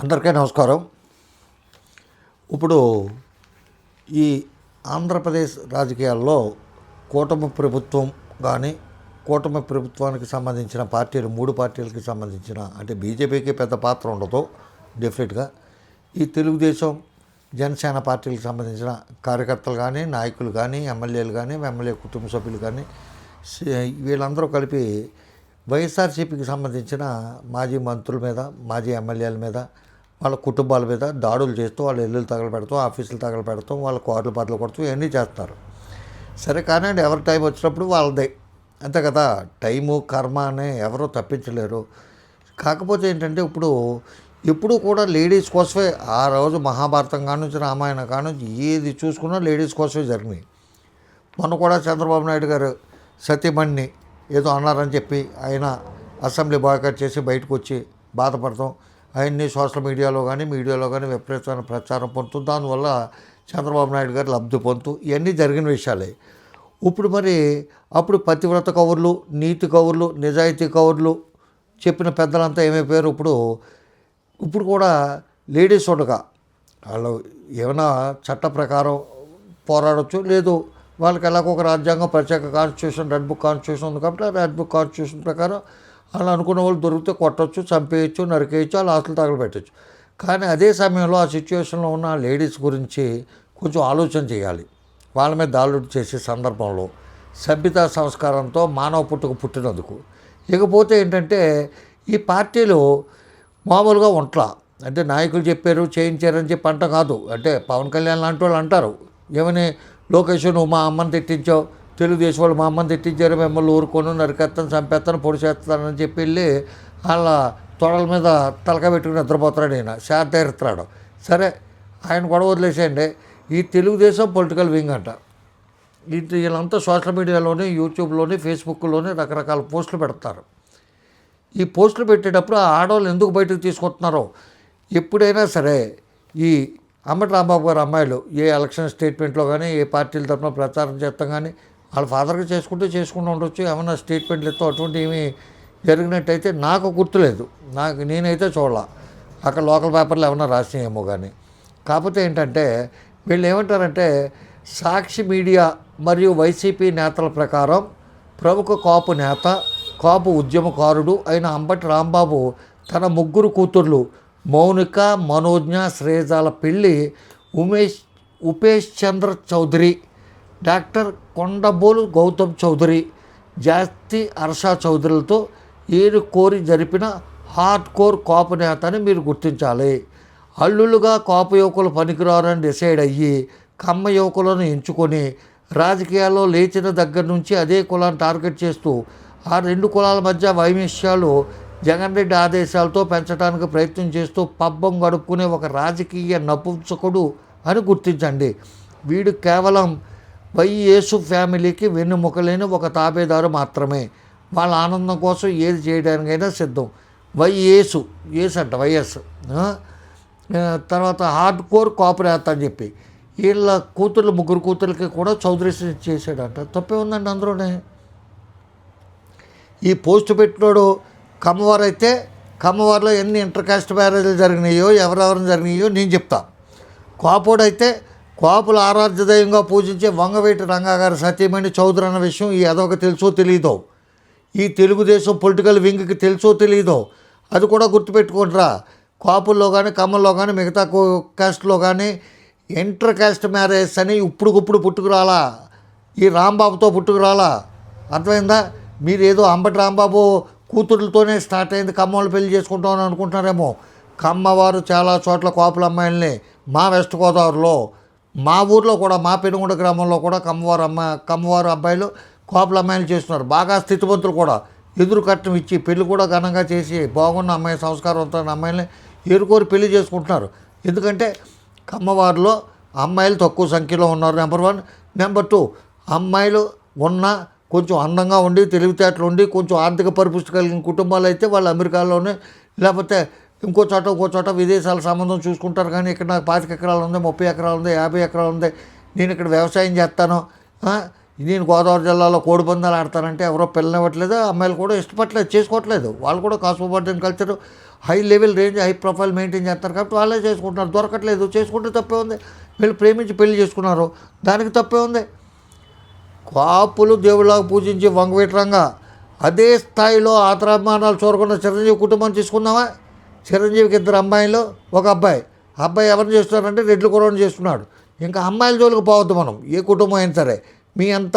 అందరికీ నమస్కారం. ఇప్పుడు ఈ ఆంధ్రప్రదేశ్ రాజకీయాల్లో కూటమి ప్రభుత్వం కానీ కూటమి ప్రభుత్వానికి సంబంధించిన పార్టీలు మూడు పార్టీలకి సంబంధించిన అంటే బీజేపీకి పెద్ద పాత్ర ఉండదు డెఫినెట్గా. ఈ తెలుగుదేశం జనసేన పార్టీలకు సంబంధించిన కార్యకర్తలు కానీ నాయకులు కానీ ఎమ్మెల్యేలు కానీ ఎమ్మెల్యే కుటుంబ సభ్యులు కానీ వీళ్ళందరూ కలిపి వైఎస్ఆర్సీపీకి సంబంధించిన మాజీ మంత్రుల మీద మాజీ ఎమ్మెల్యేల మీద వాళ్ళ కుటుంబాల మీద దాడులు చేస్తూ వాళ్ళ ఇల్లులు తగలబెడతాం ఆఫీసులు తగలబెడతాం వాళ్ళ కార్లు బదులు కొడతాం ఇవన్నీ చేస్తారు. సరే కానివ్వండి ఎవరి టైం వచ్చినప్పుడు వాళ్ళదే. అంతే కదా టైము కర్మ అనే ఎవరూ తప్పించలేరు. కాకపోతే ఏంటంటే ఇప్పుడు ఇప్పుడు కూడా లేడీస్ కోసమే ఆ రోజు మహాభారతం కానుంచి రామాయణం కానుంచి ఏది చూసుకున్నా లేడీస్ కోసమే జరిగినాయి మొన్న కూడా చంద్రబాబు నాయుడు గారు సతీమణిని ఏదో అన్నారని చెప్పి ఆయన అసెంబ్లీ బాయ్కట్ చేసి బయటకు వచ్చి బాధపడతాం. ఆయన్ని సోషల్ మీడియాలో కానీ మీడియాలో కానీ విపరీతమైన ప్రచారం పొందుతూ దానివల్ల చంద్రబాబు నాయుడు గారు లబ్ధి పొందుతూ ఇవన్నీ జరిగిన విషయాలే. ఇప్పుడు మరి అప్పుడు పతివ్రత కవర్లు నీతి కవర్లు నిజాయితీ కవర్లు చెప్పిన పెద్దలంతా ఏమైపోయారు? ఇప్పుడు ఇప్పుడు కూడా లేడీస్ ఉండగా వాళ్ళు ఏమైనా చట్ట ప్రకారం పోరాడొచ్చు? లేదు వాళ్ళకి ఎలాగో ఒక రాజ్యాంగం ప్రత్యేక కాన్స్టిట్యూషన్ రెడ్ బుక్ కాన్స్టిట్యూషన్ ఉంది కాబట్టి ఆ రెడ్ బుక్ కాన్స్టిట్యూషన్ ప్రకారం అలా అనుకున్న వాళ్ళు దొరికితే కొట్టచ్చు చంపేయచ్చు నరికేయచ్చు వాళ్ళ ఆస్తులు తగలబెట్టచ్చు. కానీ అదే సమయంలో ఆ సిచ్యువేషన్లో ఉన్న లేడీస్ గురించి కొంచెం ఆలోచన చేయాలి. వాళ్ళ మీద దాడులు చేసే సందర్భంలో సభ్యతా సంస్కారంతో మానవ పుట్టుక పుట్టినందుకు. ఇకపోతే ఏంటంటే ఈ పార్టీలు మామూలుగా ఒంట్ల. అంటే నాయకులు చెప్పారు చేయించారని చెప్పి అంట కాదు. అంటే పవన్ కళ్యాణ్ లాంటి వాళ్ళు అంటారు. ఏమని లోకేష్ నువ్వు మా అమ్మని తిట్టించావు తెలుగుదేశం వాళ్ళు మా అమ్మని తిట్టించారు మిమ్మల్ని ఊరుకొని నరికెత్తాను చంపేస్తాను పొడి చేస్తానని చెప్పి వెళ్ళి వాళ్ళ తొడల మీద తలక పెట్టుకుని నిద్రపోతాడు ఈయన శాతీరుతాడు సరే ఆయన కూడా వదిలేసేయండి. ఈ తెలుగుదేశం పొలిటికల్ వింగ్ అంట. ఇది వీళ్ళంతా సోషల్ మీడియాలోని యూట్యూబ్లోని ఫేస్బుక్లోని రకరకాల పోస్టులు పెడతారు. ఈ పోస్టులు పెట్టేటప్పుడు ఆ ఆడవాళ్ళు ఎందుకు బయటకు తీసుకొస్తున్నారో ఎప్పుడైనా సరే ఈ అమ్మటి రాంబాబు గారు అమ్మాయిలు ఏ ఎలక్షన్ స్టేట్మెంట్లో కానీ ఏ పార్టీల తరఫున ప్రచారం చేస్తాం కానీ వాళ్ళ ఫాదర్గా చేసుకుంటే చేసుకుంటూ ఉండొచ్చు ఏమైనా స్టేట్మెంట్లు ఎత్తో అటువంటి ఏమి జరిగినట్టయితే నాకు గుర్తులేదు. నాకు నేనైతే చూడాల. అక్కడ లోకల్ పేపర్లు ఏమన్నా రాసినాయేమో కానీ కాకపోతే ఏంటంటే వీళ్ళు ఏమంటారంటే సాక్షి మీడియా మరియు వైసీపీ నేతల ప్రకారం ప్రముఖ కాపు నేత కాపు ఉద్యమకారుడు అయిన అంబటి రాంబాబు తన ముగ్గురు కూతుర్లు మౌనిక మనోజ్ఞ శ్రేజాల పెళ్ళి ఉమేష్ ఉపేష్ చంద్ర చౌదరి డాక్టర్ కొండబోలు గౌతమ్ చౌదరి జాస్తి అర్షా చౌదరులతో ఏడు కోరి జరిపిన హార్డ్ కోర్ కాపు నేత అని మీరు గుర్తించాలి. అల్లులుగా కాపు యువకులు పనికిరారని డిసైడ్ అయ్యి కమ్మ యువకులను ఎంచుకొని రాజకీయాల్లో లేచిన దగ్గర నుంచి అదే కులాన్ని టార్గెట్ చేస్తూ ఆ రెండు కులాల మధ్య వైమిష్యాలు జగన్ రెడ్డి ఆదేశాలతో పెంచడానికి ప్రయత్నం చేస్తూ పబ్బం గడుపుకునే ఒక రాజకీయ నపుంసకుడు అని గుర్తించండి. వీడు కేవలం వైఎసు ఫ్యామిలీకి వెన్నుముకలేని ఒక తాబేదారు మాత్రమే. వాళ్ళ ఆనందం కోసం ఏది చేయడానికైనా సిద్ధం. వైఎసు ఏసు అంట వైఎస్ తర్వాత హార్డ్ కోర్ కోపరేత అని చెప్పి. వీళ్ళ కూతుర్లు ముగ్గురు కూతుర్లకి కూడా చౌదరి చేశాడంట. తప్పే ఉందండి అందులోనే. ఈ పోస్ట్ పెట్టినోడు కమ్మవారు అయితే కమ్మవారిలో ఎన్ని ఇంటర్ కాస్ట్ మ్యారేజ్లు జరిగినాయో ఎవరెవరిని జరిగినాయో నేను చెప్తా. కోపోడైతే కోపుల ఆరాధ్య దైవంగా పూజించే వంగవేటి రంగాగారి సత్యమణి చౌదరి అన్న విషయం ఈ అదొక తెలుసో తెలియదో ఈ తెలుగుదేశం పొలిటికల్ వింగ్కి తెలుసో తెలియదో అది కూడా గుర్తుపెట్టుకుంటారా కాపుల్లో కానీ కమ్మల్లో కానీ మిగతా కాస్ట్లో కానీ ఇంటర్ కాస్ట్ మ్యారేజ్ అని ఇప్పుడుకిప్పుడు పుట్టుకురాలా? ఈ రాంబాబుతో పుట్టుకురాలా? అర్థమైందా? మీరు ఏదో అంబటి రాంబాబు కూతురులతోనే స్టార్ట్ అయింది కమ్మలు పెళ్ళి చేసుకుంటామని అనుకుంటున్నారేమో. కమ్మవారు చాలా చోట్ల కాపుల అమ్మాయిల్ని మా వెస్ట్ గోదావరిలో మా ఊర్లో కూడా మా పెనుగొండ గ్రామంలో కూడా కమ్మవారు అమ్మ కమ్మవారు అబ్బాయిలు కోపల అమ్మాయిలు చేస్తున్నారు. బాగా స్థితిమంతులు కూడా. ఎదురు కట్నం ఇచ్చి పెళ్ళి కూడా ఘనంగా చేసి బాగున్న అమ్మాయి సంస్కారవంతమైన అమ్మాయిని ఏరుకోరి పెళ్ళి చేసుకుంటున్నారు. ఎందుకంటే కమ్మవారిలో అమ్మాయిలు తక్కువ సంఖ్యలో ఉన్నారు నెంబర్ వన్. నెంబర్ టూ అమ్మాయిలు ఉన్న కొంచెం అందంగా ఉండి తెలివితేటలు ఉండి కొంచెం ఆర్థిక పరిపుష్టి కలిగిన కుటుంబాలు అయితే వాళ్ళు అమెరికాలోనే లేకపోతే ఇంకో చోట ఇంకో చోట విదేశాల సంబంధం చూసుకుంటారు కానీ ఇక్కడ నాకు పాతిక ఎకరాలు ఉంది ముప్పై ఎకరాలు ఉంది యాభై ఎకరాలు ఉంది. నేను ఇక్కడ వ్యవసాయం చేస్తాను. నేను గోదావరి జిల్లాలో కోడి పందాలు ఆడతానంటే ఎవరో పిల్లనివ్వట్లేదు అమ్మాయిలు కూడా ఇష్టపడలేదు చేసుకోవట్లేదు. వాళ్ళు కూడా cosmopolitan culture high level range high profile maintain చేస్తారు కాబట్టి వాళ్ళే చేసుకుంటున్నారు. దొరకట్లేదు చేసుకుంటే తప్పే ఉంది. వీళ్ళు ప్రేమించి పెళ్ళి చేసుకున్నారు దానికి తప్పే ఉంది. కాపులు దేవుళ్ళగా పూజించి వంగవీటరంగా అదే స్థాయిలో ఆత్రాభిమానాలు చూరకుండా చిరంజీవి కుటుంబం తీసుకుందామా? చిరంజీవికి ఇద్దరు అమ్మాయిలు ఒక అబ్బాయి. అబ్బాయి ఎవరిని చేస్తున్నారంటే రెడ్లు కురవని చేస్తున్నాడు. ఇంకా అమ్మాయిల జోలికి పోవద్దు మనం ఏ కుటుంబం అయినా సరే. మీ అంత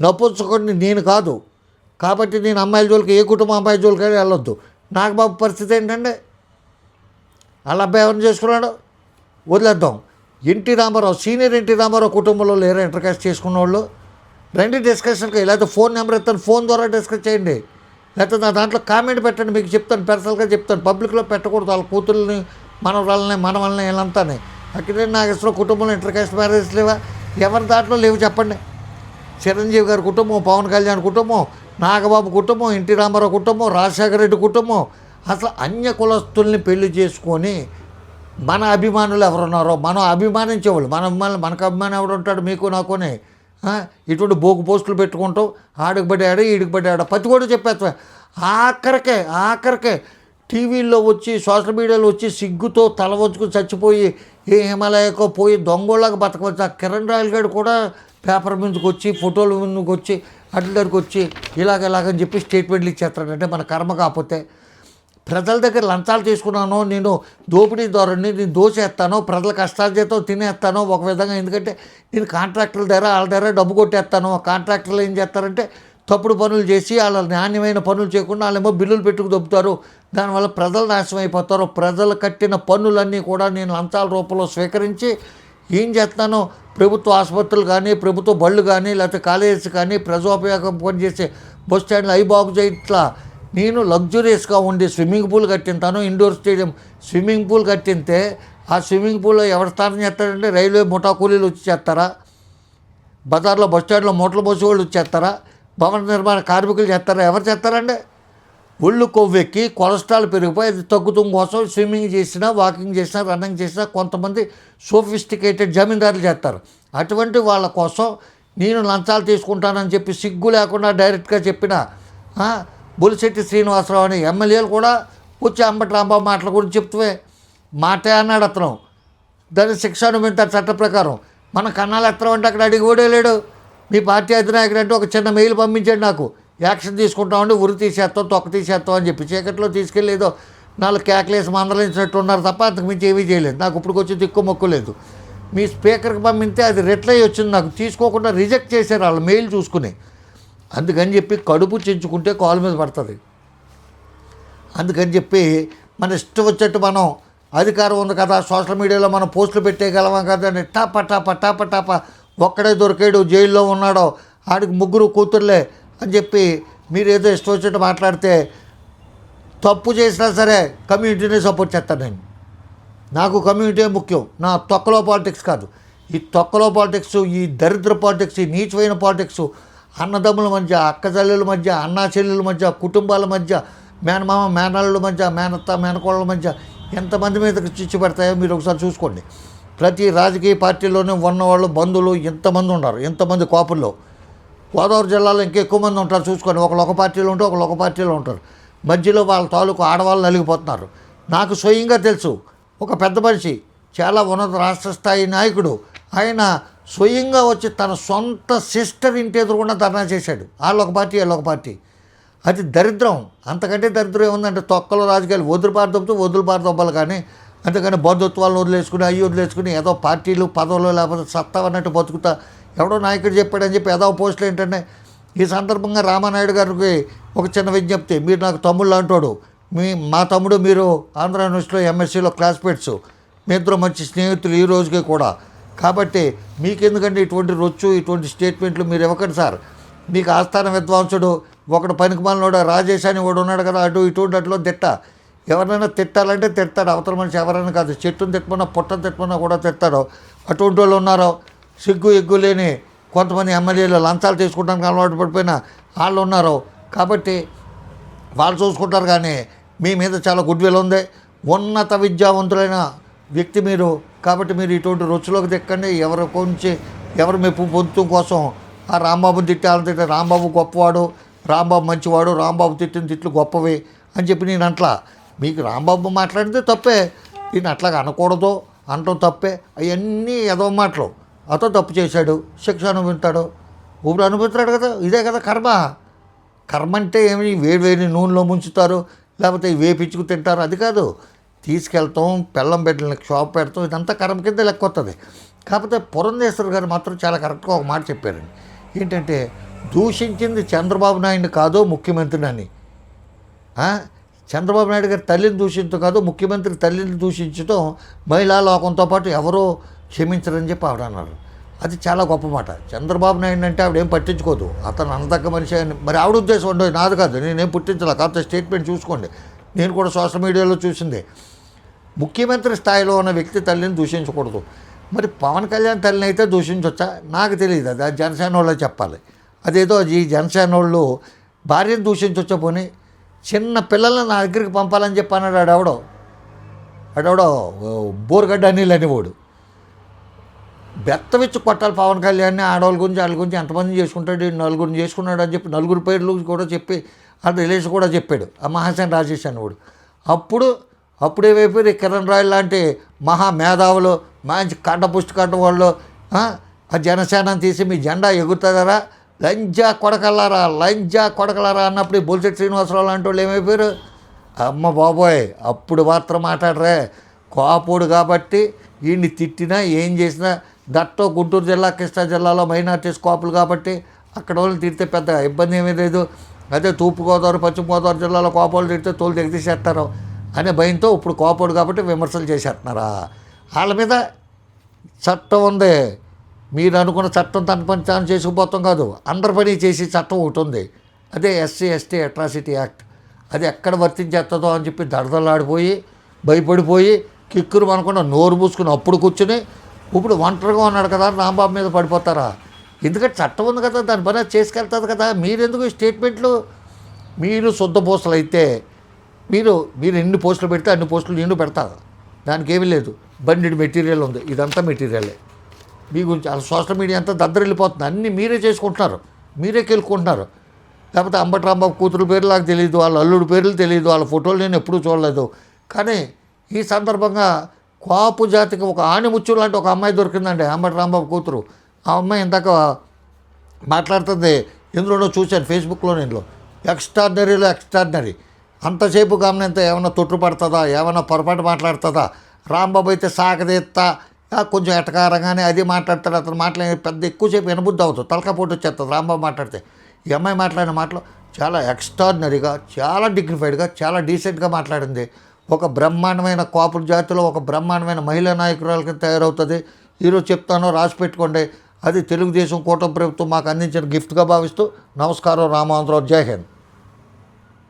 నపుంచుకొని నేను కాదు. కాబట్టి నేను అమ్మాయిల జోలికి ఏ కుటుంబం అమ్మాయి జోలికి వెళ్ళొద్దు. నాకు బాబు పరిస్థితి ఏంటంటే వాళ్ళ అబ్బాయి ఎవరిని చేసుకున్నాడు? వదిలేద్దాం. NT Ramarao senior NT Ramarao కుటుంబంలో లేరు ఇంటర్కాస్ట్ చేసుకున్న వాళ్ళు రండి డిస్కషన్కి లేకపోతే ఫోన్ నెంబర్ ఇస్తాను ఫోన్ ద్వారా డిస్కస్ చేయండి. లేకపోతే నా దాంట్లో కామెంట్ పెట్టండి మీకు చెప్తాను పర్సనల్గా చెప్తాను. పబ్లిక్లో పెట్టకూడదు వాళ్ళ కూతుర్ని మన మనవల్ని మన వాళ్ళని వీళ్ళంతానే. అక్కడే నాగేశ్వర కుటుంబంలో ఇంటర్ కాస్ట్ మ్యారేజ్ లేవా? ఎవరి దాంట్లో లేవు చెప్పండి. చిరంజీవి గారి కుటుంబం పవన్ కళ్యాణ్ కుటుంబం నాగబాబు కుటుంబం ఎన్టీ రామారావు కుటుంబం రాజశేఖర రెడ్డి కుటుంబం. అసలు అన్య కులస్తుల్ని పెళ్ళి చేసుకొని మన అభిమానులు ఎవరున్నారో మనం అభిమానించేవాళ్ళు మన అభిమానులు మనకు అభిమానం ఎవడు ఉంటాడు మీకు నాకునే. ఇటువంటి బోకు పోస్టులు పెట్టుకుంటాం ఆడికి పడ్డాడు ఈడికి పడ్డాడు పత్తి కూడా చెప్పేస్తా. ఆఖరికే ఆఖరికే టీవీల్లో వచ్చి సోషల్ మీడియాలో వచ్చి సిగ్గుతో తల వంచుకుని చచ్చిపోయి ఏ హిమాలయకో పోయి దొంగోళ్ళగా బతకవచ్చు. ఆ కిరణ్ రాయల్ గారు కూడా పేపర్ ముందుకు వచ్చి ఫోటోల ముందుకు వచ్చి అట్ల దగ్గరికి వచ్చి ఇలాగ ఇలాగని చెప్పి స్టేట్మెంట్లు ఇచ్చేస్తాడంటే మన కర్మ కాకపోతే ప్రజల దగ్గర లంచాలు తీసుకున్నాను నేను దోపిడీ ధోరణి నేను దోచేస్తాను ప్రజల కష్టాల చేత తినేస్తాను ఒక విధంగా. ఎందుకంటే నేను కాంట్రాక్టర్ల దగ్గర వాళ్ళ దగ్గర డబ్బు కొట్టేస్తాను. కాంట్రాక్టర్లు ఏం చేస్తారంటే తప్పుడు పనులు చేసి వాళ్ళ నాణ్యమైన పనులు చేయకుండా వాళ్ళేమో బిల్లులు పెట్టుకు దొబ్బుతారు. దానివల్ల ప్రజలు నాశనం అయిపోతారు. ప్రజలు కట్టిన పన్నులన్నీ కూడా నేను లంచాల రూపంలో స్వీకరించి ఏం చేస్తాను ప్రభుత్వ ఆసుపత్రులు కానీ ప్రభుత్వ బళ్ళు కానీ లేకపోతే కాలేజెస్ కానీ ప్రజోపయోగం పనిచేసే బస్ స్టాండ్లు అవి బాగు చేయట్లా నేను లగ్జూరియస్గా ఉండి స్విమ్మింగ్ పూల్ కట్టింతాను ఇండోర్ స్టేడియం స్విమ్మింగ్ పూల్ కట్టింటే ఆ స్విమ్మింగ్ పూల్లో ఎవరు స్నానం చేస్తారంటే రైల్వే ముఠా కూలీలు వచ్చి చేస్తారా? బజార్లో బస్ స్టాండ్లో మూటలు పోసే వాళ్ళు వచ్చేస్తారా భవన నిర్మాణ కార్మికులు చేస్తారా? ఎవరు చేస్తారండి? ఒళ్ళు కొవ్వెక్కి కొలెస్ట్రాల్ పెరిగిపోయి అది తగ్గుతం కోసం స్విమ్మింగ్ చేసినా వాకింగ్ చేసినా రన్నింగ్ చేసినా కొంతమంది సోఫిస్టికేటెడ్ జమీందారులు చేస్తారు. అటువంటి వాళ్ళ కోసం నేను లంచాలు తీసుకుంటానని చెప్పి సిగ్గు లేకుండా డైరెక్ట్గా చెప్పిన బులిశెట్టి శ్రీనివాసరావు అనే ఎమ్మెల్యేలు కూడా వచ్చి అంబటి రాంబాబు మాటల గురించి చెప్తువే. మాటే అన్నాడు అతను. దాని శిక్షను వింటారు చట్ట ప్రకారం. మన కన్నాలు ఎత్తడం అక్కడ అడిగి కూడా లేడు. మీ పార్టీ అధినాయకుడు అంటే ఒక చిన్న మెయిల్ పంపించాడు నాకు. యాక్షన్ తీసుకుంటామండి ఉరి తీసేస్తాం తొక్క తీసేస్తాం అని చెప్పి. చీకట్లో తీసుకెళ్ళి ఏదో నాలుగు కేకలేసి మందలించినట్టు ఉన్నారు తప్ప అంతకు మించి ఏమీ చేయలేదు. నాకు ఇప్పుడు వచ్చి దిక్కు మొక్కు లేదు. మీ స్పీకర్కి పంపితే అది రిట్లై వచ్చింది నాకు. తీసుకోకుండా రిజెక్ట్ చేశారు వాళ్ళు మెయిల్ చూసుకుని. అందుకని చెప్పి కడుపు చెంచుకుంటే కాలు మీద పడుతుంది. అందుకని చెప్పి మన ఇష్టం వచ్చేట్టు మనం అధికారం ఉంది కదా సోషల్ మీడియాలో మనం పోస్టులు పెట్టేయగలమా కదా అని టాప టాప టాప టాప ఒక్కడే దొరికాడు జైల్లో ఉన్నాడో ఆడికి ముగ్గురు కూతుర్లే అని చెప్పి మీరు ఏదో ఇష్టం వచ్చేట్టు మాట్లాడితే తప్పు చేసినా సరే కమ్యూనిటీని సపోర్ట్ చేస్తాను నేను. నాకు కమ్యూనిటీ ముఖ్యం. నా తొక్కలో పాలిటిక్స్ కాదు. ఈ తొక్కలో పాలిటిక్స్ ఈ దరిద్ర పాలిటిక్స్ ఈ నీచమైన పాలిటిక్స్ అన్నదమ్ముల మధ్య అక్కచెల్లెల మధ్య అన్నా చెల్లెల మధ్య కుటుంబాల మధ్య మేనమామ మేనల్లుల మధ్య మేనత్త మేనకోళ్ళ మధ్య ఎంతమంది మీదకి చిచ్చు పెడతాయో మీరు ఒకసారి చూసుకోండి. ప్రతి రాజకీయ పార్టీలోనే ఉన్నవాళ్ళు బంధువులు ఎంతమంది ఉన్నారు ఎంతమంది కోపుల్లో గోదావరి జిల్లాలో ఇంకా ఎక్కువ మంది ఉంటారు చూసుకోండి. ఒకళ్ళు ఒక పార్టీలో ఉంటారు ఒకళ్ళు ఒక పార్టీలో ఉంటారు. మధ్యలో వాళ్ళ తాలూకు ఆడవాళ్ళు నలిగిపోతున్నారు. నాకు స్వయంగా తెలుసు ఒక పెద్ద మనిషి చాలా ఉన్నత రాష్ట్ర స్థాయి నాయకుడు. ఆయన స్వయంగా వచ్చి తన సొంత సిస్టర్ ఇంటి ఎదురుకుండా ధర్నా చేశాడు. వాళ్ళు ఒక పార్టీ వీళ్ళు ఒక పార్టీ. అది దరిద్రం. అంతకంటే దరిద్రం ఏముందంటే తొక్కలో రాజకీయాలు వదులు పారదొబ్బు వదులు దొబ్బలు కానీ అంతేకాని బంధుత్వాలను వదిలేసుకుని అయ్యి వదిలేసుకుని ఏదో పార్టీలు పదవులు లేకపోతే సత్తా అన్నట్టు బతుకుతా. ఎవడో నాయకుడు చెప్పాడని చెప్పి ఏదో పోస్టులు ఏంటంటే ఈ సందర్భంగా రామానాయుడు గారికి ఒక చిన్న విజ్ఞప్తి. మీరు నాకు తమ్ముళ్ళు అంటాడు. మీ మా తమ్ముడు మీరు ఆంధ్ర యూనివర్సిటీలో ఎంఎస్సీలో క్లాస్మేట్స్. మీ ఇద్దరు మంచి స్నేహితులు ఈ రోజుకి కూడా. కాబట్టి మీకెందుకండి ఇటువంటి రొచ్చు ఇటువంటి స్టేట్మెంట్లు? మీరు ఇవ్వకండి సార్. మీకు ఆస్థాన విద్వాంసుడు ఒకడు పనికిమాలినోడు రాజేష్ అని వాడు ఉన్నాడు కదా అటు ఇటువంటి అట్లో తిట్ట. ఎవరినైనా తిట్టాలంటే తిడతాడు. అవతల మనిషి ఎవరైనా కాదు. చెట్టును తిట్టమన్నా పుట్టను తిట్టమన్నా కూడా తిడతాడు. అటువంటి వాళ్ళు ఉన్నారో. సిగ్గు ఎగ్గు లేని కొంతమంది ఎమ్మెల్యేలు లంచాలు తీసుకుంటానికి అలవాటు పడిపోయిన వాళ్ళు ఉన్నారు. కాబట్టి వాళ్ళు చూసుకుంటారు కానీ మీ మీద చాలా గుడ్ విల్ ఉంది. ఉన్నత విద్యావంతులైన వ్యక్తి మీరు కాబట్టి మీరు ఇటువంటి రుచిలోకి దిక్కండి ఎవరి కొంచి ఎవరి మెప్పు పొందుతూ కోసం ఆ రాంబాబుని తిట్టాలని తిట్టే రాంబాబు గొప్పవాడు రాంబాబు మంచివాడు రాంబాబు తిట్టిన తిట్లు గొప్పవి అని చెప్పి నేను అట్లా మీకు రాంబాబు మాట్లాడితే తప్పే. నేను అట్లాగా అనకూడదు అనటం తప్పే. అవన్నీ ఏదో మాటలు. అతను తప్పు చేశాడు శిక్ష అనుభవించాడు. ఇప్పుడు అనుభవిస్తాడు కదా ఇదే కదా కర్మ. కర్మ అంటే ఏమి? వేడి వేడి నూనెలో ముంచుతారు లేకపోతే వేపించుకు తింటారు. అది కాదు. తీసుకెళ్తాం పెళ్ళం బిడ్డలకి షాప్ పెడతాం ఇదంతా కరం కింద లెక్కొస్తుంది కాకపోతే పురంధేశ్వర్ గారు మాత్రం చాలా కరెక్ట్గా ఒక మాట చెప్పారండి. ఏంటంటే దూషించింది చంద్రబాబు నాయుడు కాదు ముఖ్యమంత్రిని అని. చంద్రబాబు నాయుడు గారి తల్లిని దూషించడం కాదు ముఖ్యమంత్రి తల్లిని దూషించడం మహిళా లోకంతో పాటు ఎవరో క్షమించరని చెప్పి ఆవిడ అన్నారు. అది చాలా గొప్ప మాట. చంద్రబాబు నాయుడు అంటే ఆవిడేం పట్టించుకోదు. అతను అనదగ్గ మనిషి అని. మరి ఆవిడ ఉద్దేశం ఉండదు. నాది కాదు. నేనేం పుట్టించలే. కాకపోతే స్టేట్మెంట్ చూసుకోండి. నేను కూడా సోషల్ మీడియాలో చూసిందే. ముఖ్యమంత్రి స్థాయిలో ఉన్న వ్యక్తి తల్లిని దూషించకూడదు. మరి పవన్ కళ్యాణ్ తల్లిని అయితే దూషించవచ్చా నాకు తెలియదు. అది జనసేన వాళ్ళే చెప్పాలి. అదేదో ఈ జనసేన వాళ్ళు భార్యను దూషించవచ్చా పోనీ? చిన్న పిల్లల్ని నా దగ్గరికి పంపాలని చెప్పి అన్నాడు ఆడెవడో? ఆడెవడో? బోరుగడ్డ అనిల్ అనేవాడు. బెత్తవిచ్చి కొట్టాలి పవన్ కళ్యాణ్ని ఆడవాళ్ళ గురించి వాళ్ళ గురించి ఎంతమంది చేసుకుంటాడు నలుగురిని చేసుకున్నాడు అని చెప్పి నలుగురు పేర్లు కూడా చెప్పి ఆ రిలేషన్ కూడా చెప్పాడు ఆ మహాసేన్ రాజేష్ అనేవాడు అప్పుడు అప్పుడు కిరణ్ రాయ్ లాంటి మహా మేధావులు మంచి కట్ట పుష్టి కంట వాళ్ళు ఆ, ఆ జనసేనని తీసి మీ జెండా ఎగురుతుందరా లంజా కొడకల్లారా లంజా కొడకలారా అన్నప్పుడు ఈ బొలిసెట్ శ్రీనివాసరావు లాంటి వాళ్ళు ఏమైపోయారు? అమ్మ బాబోయ్ అప్పుడు మాత్రం మాట్లాడరే కోపోడు కాబట్టి వీడిని తిట్టినా ఏం చేసినా దట్టో గుంటూరు జిల్లా కృష్ణా జిల్లాలో మైనార్టీస్ కాపులు కాబట్టి అక్కడ వాళ్ళు తిడితే పెద్ద ఇబ్బంది ఏమీ లేదు. అదే తూర్పుగోదావరి పశ్చిమ గోదావరి జిల్లాలో కోపాలు తిడితే తోలు తెగదీసేస్తారు అనే భయంతో ఇప్పుడు కోపడు కాబట్టి విమర్శలు చేసేస్తున్నారా? వాళ్ళ మీద చట్టం ఉంది. మీరు అనుకున్న చట్టం తన పని తాను చేసుకుపోతాం కాదు. అందరి పని చేసి చట్టం ఒకటి ఉంది. అదే ఎస్సీ ఎస్టీ అట్రాసిటీ యాక్ట్. అది ఎక్కడ వర్తించేస్తుందో అని చెప్పి దడదలాడిపోయి భయపడిపోయి కిక్కురు అనుకున్న నోరు మూసుకుని అప్పుడు కూర్చుని ఇప్పుడు ఒంటరిగా ఉన్నాడు కదా రాంబాబు మీద పడిపోతారా? ఎందుకంటే చట్టం ఉంది కదా దాని పని అది చేసుకెళ్తుంది కదా. మీరెందుకు ఈ స్టేట్మెంట్లు? మీరు శుద్ధ పోస్టులు అయితే మీరు మీరు ఎన్ని పోస్టులు పెడితే అన్ని పోస్టులు నేను పెడతాను దానికి ఏమీ లేదు. బండి మెటీరియల్ ఉంది. ఇదంతా మెటీరియలే. మీ గురించి అలా సోషల్ మీడియా అంతా దద్దరిల్లిపోతుంది. అన్నీ మీరే చేసుకుంటున్నారు. మీరే కెలుకుంటున్నారు లేకపోతే అంబటి రాంబాబు కూతురు పేరు నాకు తెలియదు వాళ్ళ అల్లుడు పేర్లు తెలియదు వాళ్ళ ఫోటోలు నేను ఎప్పుడూ చూడలేదు. కానీ ఈ సందర్భంగా కాపు జాతికి ఒక ఆణిముచ్చు లాంటి ఒక అమ్మాయి దొరికిందండి అంబటి రాంబాబు కూతురు. ఆ అమ్మాయి ఇందాక మాట్లాడుతుంది ఎందులోనో చూశాను ఫేస్బుక్లో నేను ఎక్స్ట్రాడినరీలో ఎక్స్ట్రాడినరీ అంతసేపు గమనింత ఏమైనా తొట్టు పడుతుందా ఏమైనా పొరపాటు మాట్లాడుతుందా? రాంబాబు అయితే సాగదీస్తా కొంచెం ఎటకారంగానే అది మాట్లాడతాడు అతను మాట్లాడే పెద్ద ఎక్కువసేపు వినబుద్ధి అవుతుంది తలకపోటు వచ్చేస్తుంది రాంబాబు మాట్లాడితే. ఈ అమ్మాయి మాట్లాడిన మాటలు చాలా ఎక్స్ట్రాడినరీగా చాలా డిగ్నిఫైడ్గా చాలా డీసెంట్గా మాట్లాడింది. ఒక బ్రహ్మాండమైన కాపుల జాతిలో ఒక బ్రహ్మాండమైన మహిళా నాయకురాలకి తయారవుతుంది. ఈరోజు చెప్తాను రాసి పెట్టుకోండి. అది తెలుగుదేశం కూటమి ప్రభుత్వం మాకు అందించిన గిఫ్ట్గా భావిస్తూ నమస్కారం రామాంధ్రరావు జై హింద్.